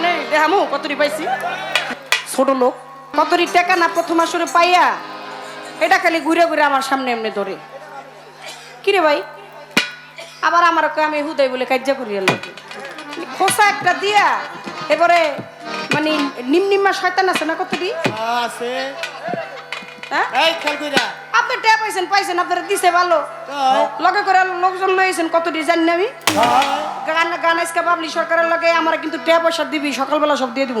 মনে দেখামু কতরি পাইছি? ছোট লোক। কতরি টেকা না প্রথম আসরে পাইয়া, এটা খালি ঘুরে ঘুরে আমার সামনে এমনি ধরে। কিরে ভাই? আবার আমার আমি হুদাই বলে কার্য করিয়া লাগে। খোসা একটা দিয়া, এবারে মানে নিম নিম্মা শয়তান আছে না কতটি আছে। হ্যাঁ? এই খেলকুইরা। আপনি ট্যাপ পাইছেন পাইছেন আপনারা দিছে ভালো। লগে করে লোকজন লইছেন কত ডিজাইন নামি গান গান আজকে পাবলি সরকারের লগে আমরা কিন্তু ট্যাপ পয়সা দিবি সকালবেলা সব দিয়ে দিব।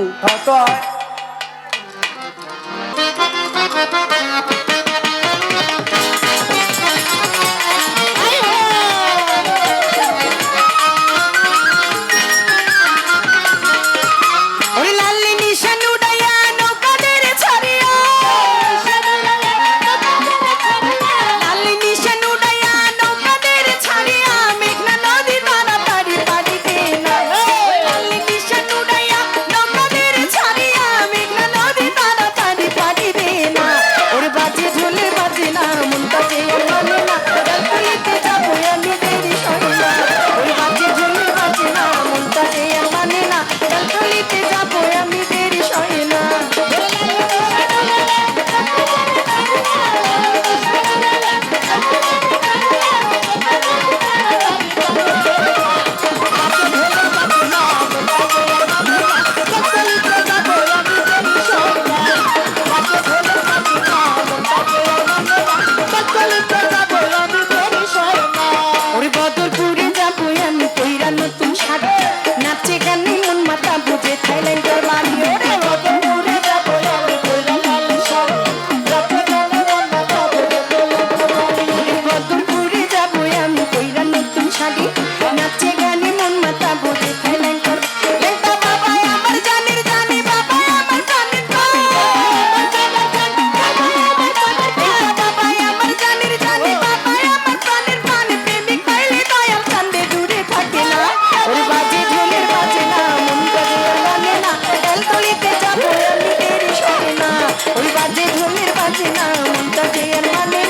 রাজে ভূমির বাজে না মমতাজে আর মানে